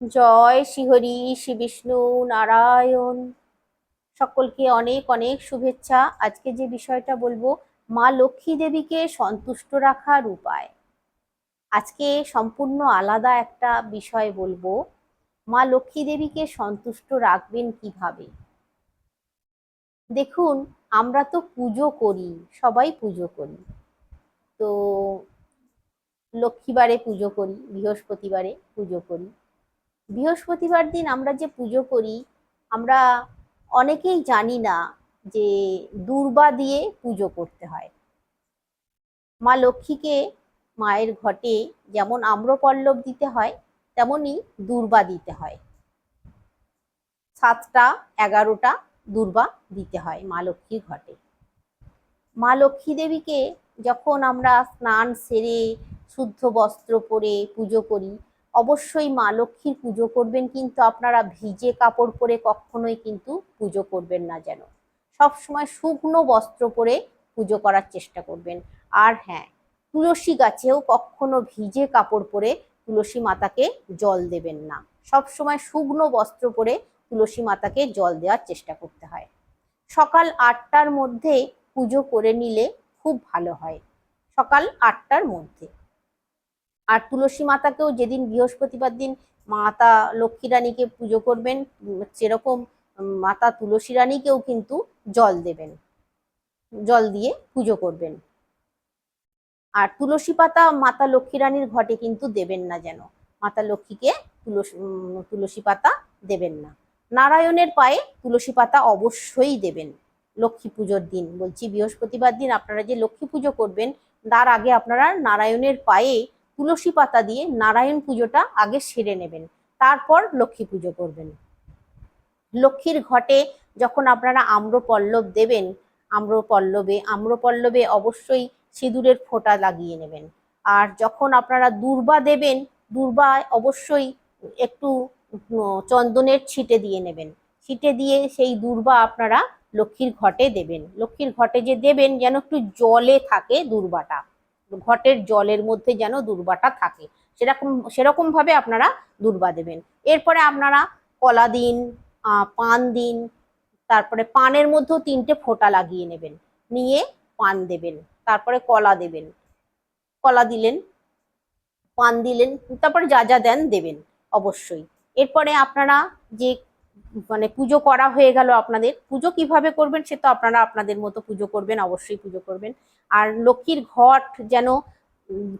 জয় শ্রীহরি শ্রী বিষ্ণু নারায়ণ। সকলকে অনেক অনেক শুভেচ্ছা। আজকে যে বিষয়টা বলব, মা লক্ষ্মী দেবীকে সন্তুষ্ট রাখার উপায়। আজকে সম্পূর্ণ আলাদা একটা বিষয় বলব, মা লক্ষ্মী দেবীকে সন্তুষ্ট রাখবেন কীভাবে? দেখুন, আমরা তো পুজো করি, সবাই পুজো করি। তো লক্ষ্মীবারে পুজো করি, বৃহস্পতিবারে পুজো করি। বৃহস্পতিবার দিন আমরা যে পুজো করি, আমরা অনেকেই জানি না যে দুর্বা দিয়ে পুজো করতে হয়। মা লক্ষ্মীকে মায়ের ঘটে যেমন আম্রপল্লব দিতে হয় তেমনই দুর্বা দিতে হয়। সাতটা, এগারোটা দুর্বা দিতে হয় মা লক্ষ্মীর ঘটে। মা লক্ষ্মী দেবীকে যখন আমরা স্নান সেরে, শুদ্ধ বস্ত্র পরে পুজো করি অবশ্যই মা লক্ষ্মীর পুজো করবেন, কিন্তু আপনারা ভিজে কাপড় পরে কখনোই কিন্তু পুজো করবেন না যেন। সব সময় শুকনো বস্ত্র পরে পুজো করার চেষ্টা করবেন। আর হ্যাঁ তুলসী গাছেও কখনো ভিজে কাপড় পরে তুলসী মাতাকে জল দেবেন না। সব সময় শুকনো বস্ত্র পরে তুলসী মাতাকে জল দেওয়ার চেষ্টা করতে হয়। সকাল আটটার মধ্যে পুজো করে নিলে খুব ভালো হয়। সকাল আটটার মধ্যে। আর তুলসী মাতাকেও যেদিন বৃহস্পতিবার দিন মাতা লক্ষ্মী রানীকে পুজো করবেন সেরকম মাতা তুলসী রানীকেও কিন্তু জল দেবেন, জল দিয়ে পুজো করবেন। আর তুলসী পাতা মাতা লক্ষ্মী রানীর ঘটে কিন্তু দেবেন না যেন, মাতা লক্ষ্মীকে তুলসী তুলসী পাতা দেবেন না। নারায়ণের পায়ে তুলসী পাতা অবশ্যই দেবেন লক্ষ্মী পুজোর দিন, বলছি বৃহস্পতিবার দিন আপনারা যে লক্ষ্মী পুজো করবেন, তার আগে আপনারা নারায়ণের পায়ে তুলসী পাতা দিয়ে নারায়ণ পুজোটা আগে সেরে নেবেন, তারপর লক্ষ্মী পুজো করবেন। লক্ষ্মীর ঘটে যখন আপনারা আম্রপল্লব দেবেন, আম্রপল্লবে আম্রপল্লবে অবশ্যই সিঁদুরের ফোঁটা লাগিয়ে নেবেন। আর যখন আপনারা দূর্বা দেবেন, দূর্বায় অবশ্যই একটু চন্দনের ছিটে দিয়ে নেবেন। ছিটে দিয়ে সেই দূর্বা আপনারা লক্ষ্মীর ঘটে দেবেন। লক্ষ্মীর ঘটে যে দেবেন যেন একটু জলে থাকে দূর্বাটা। ঘটের জলের মধ্যে যেন দুর্বাটা থাকে। সেরকম সেরকম ভাবে আপনারা দুর্বা দেবেন। এরপরে আপনারা কলা দিন পান দিন, তারপরে পানের মধ্যেও তিনটে ফোঁটা লাগিয়ে নেবেন। নিয়ে পান দেবেন, তারপরে কলা দেবেন। কলা দিলেন, পান দিলেন, তারপরে যা যা দেন দেবেন অবশ্যই। এরপরে আপনারা যে মানে পুজো করা হয়ে গেল আপনাদের। পুজো কীভাবে করবেন সে তো আপনারা আপনাদের মতো পুজো করবেন, অবশ্যই পুজো করবেন। আর লক্ষ্মীর ঘট যেন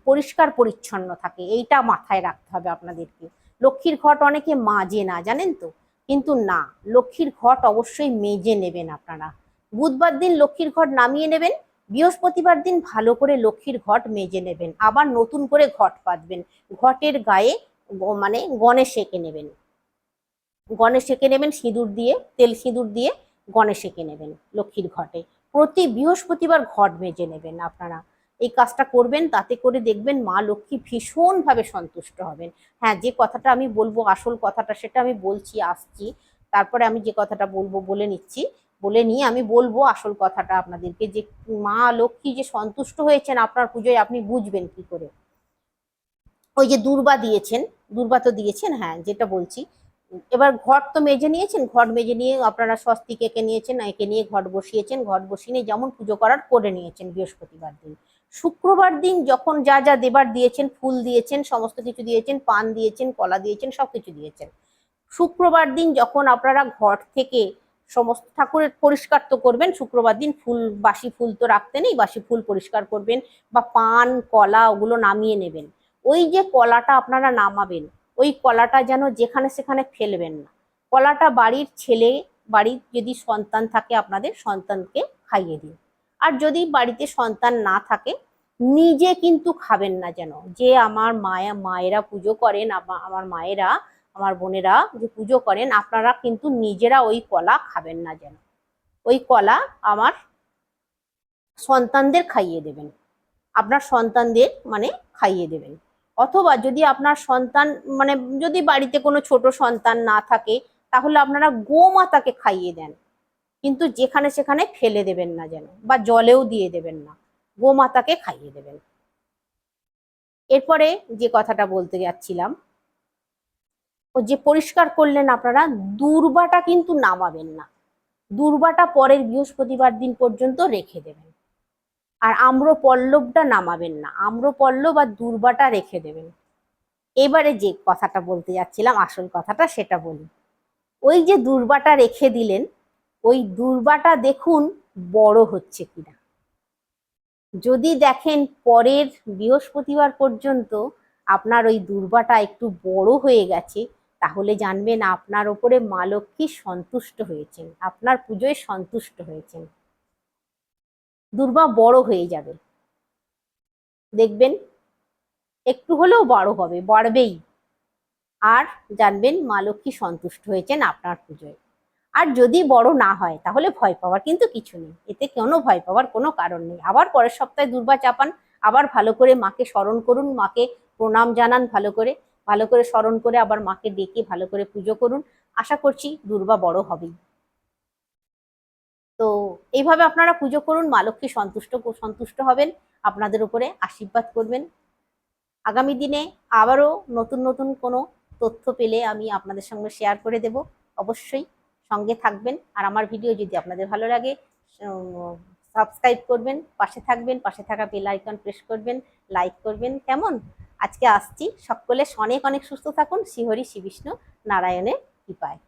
পরিষ্কার পরিচ্ছন্ন থাকে, এইটা মাথায় রাখতে হবে আপনাদেরকে। লক্ষ্মীর ঘট অনেকে মাজে না, জানেন তো? কিন্তু না, লক্ষ্মীর ঘট অবশ্যই মেজে নেবেন আপনারা। বুধবার দিন লক্ষ্মীর ঘট নামিয়ে নেবেন, বৃহস্পতিবার দিন ভালো করে লক্ষ্মীর ঘট মেজে নেবেন। আবার নতুন করে ঘট পাতবেন ঘটের গায়ে মানে গণেশ এঁকে নেবেন। গণেশ এঁকে নেবেন, সিঁদুর দিয়ে, তেল সিঁদুর দিয়ে গণেশ এঁকে নেবেন লক্ষ্মীর ঘটে। প্রতি বৃহস্পতিবার ঘট মেজে নেবেন আপনারা। এই কাজটা করবেন, তাতে করে দেখবেন মা লক্ষ্মী ভীষণভাবে সন্তুষ্ট হবেন। হ্যাঁ যে কথাটা আমি বলব, আসল কথাটা সেটা আমি বলছি, আসছি। তারপরে আমি যে কথাটা বলব বলে নিচ্ছি। বলে নিয়ে আমি বলব আসল কথাটা আপনাদেরকে যে মা লক্ষ্মী যে সন্তুষ্ট হয়েছেন আপনার পুজোয়, আপনি বুঝবেন কি করে। ওই যে দুর্বা দিয়েছেন, দুর্বা তো দিয়েছেন হ্যাঁ যেটা বলছি এবার ঘট তো মেজে নিয়েছেন, ঘট মেজে নিয়ে আপনারা স্বস্তিক এঁকে নিয়েছেন, একে নিয়ে ঘট বসিয়েছেন, ঘট বসিয়ে নিয়ে যেমন পুজো করার করে নিয়েছেন বৃহস্পতিবার দিন। শুক্রবার দিন যখন যা যা দেবার দিয়েছেন, ফুল দিয়েছেন, সমস্ত কিছু দিয়েছেন, পান দিয়েছেন, কলা দিয়েছেন, সব কিছু দিয়েছেন। শুক্রবার দিন যখন আপনারা ঘট থেকে সমস্ত ঠাকুরের পরিষ্কার তো করবেন, শুক্রবার দিন ফুল, বাসি ফুল তো রাখতে নেই, বাসি ফুল পরিষ্কার করবেন বা পান, কলা ওগুলো নামিয়ে নেবেন। ওই যে কলাটা আপনারা নামাবেন ওই কলাটা যেন যেখানে সেখানে ফেলবেন না। কলাটা বাড়ির ছেলে, বাড়ির যদি সন্তান থাকে, আপনাদের সন্তানকে খাইয়ে দিন। আর যদি বাড়িতে সন্তান না থাকে, নিজে কিন্তু খাবেন না যেন। যে আমার মায়া, মায়েরা পুজো করেন আমার মায়েরা, আমার বোনেরা যে পুজো করেন, আপনারা কিন্তু নিজেরা ওই কলা খাবেন না যেন। ওই কলা আমার সন্তানদের খাইয়ে দেবেন। আপনার সন্তানদের মানে খাইয়ে দেবেন। অথবা যদি আপনার সন্তান মানে যদি বাড়িতে কোনো ছোট সন্তান না থাকে, তাহলে আপনারা গোমাতাকে খাইয়ে দেন। কিন্তু যেখানে সেখানে ফেলে দেবেন না যেন, বা জলেও দিয়ে দেবেন না। গোমাতাকে খাইয়ে দেবেন। এরপরে যে কথাটা বলতে যাচ্ছিলাম, ও যে পরিষ্কার করলেন আপনারা, দুর্বাটা কিন্তু নামাবেন না। দুর্বাটা পরের বৃহস্পতিবার দিন পর্যন্ত রেখে দেবেন। আর আম্র পল্লবটা নামাবেন না। আম্র পল্লব আর দুর্বাটা রেখে দেবেন। এবারে যে কথাটা বলতে যাচ্ছিলাম, আসল কথাটা সেটা বলি। ওই যে দুর্বাটা রেখে দিলেন, ওই দুর্বাটা দেখুন বড় হচ্ছে কিনা। যদি দেখেন পরের বৃহস্পতিবার পর্যন্ত আপনার ওই দুর্বাটা একটু বড় হয়ে গেছে, তাহলে জানবেন আপনার ওপরে মা লক্ষ্মী সন্তুষ্ট হয়েছেন, আপনার পুজোয় সন্তুষ্ট হয়েছেন। দুর্বা বড় হয়ে যাবে। দেখবেন একটু হলেও বড় হবে, বাড়বেই। আর জানবেন মা লক্ষ্মী সন্তুষ্ট হয়েছেন আপনার পুজোয়। আর যদি বড় না হয়, তাহলে ভয় পাওয়ার কিন্তু কিছু নেই। এতে কোনো ভয় পাওয়ার কোনো কারণ নেই। আবার পরের সপ্তাহে দুর্বা চাপান, আবার ভালো করে মাকে স্মরণ করুন, মাকে প্রণাম জানান ভালো করে। ভালো করে স্মরণ করে আবার মাকে ডেকে ভালো করে পুজো করুন। আশা করছি দুর্বা বড় হবেই। এইভাবে আপনারা পুজো করুন, মা লক্ষ্মী সন্তুষ্ট সন্তুষ্ট হবেন, আপনাদের উপরে আশীর্বাদ করবেন। আগামী দিনে আবারও নতুন নতুন কোনো তথ্য পেলে আমি আপনাদের সঙ্গে শেয়ার করে দেব। অবশ্যই সঙ্গে থাকবেন আর আমার ভিডিও যদি আপনাদের ভালো লাগে সাবস্ক্রাইব করবেন, পাশে থাকবেন, পাশে থাকা বেল আইকন প্রেস করবেন লাইক করবেন। কেমন? আজকে আসছি। সকলে অনেক অনেক সুস্থ থাকুন। শ্রীহরি শ্রী বিষ্ণু, নারায়ণের কৃপায়।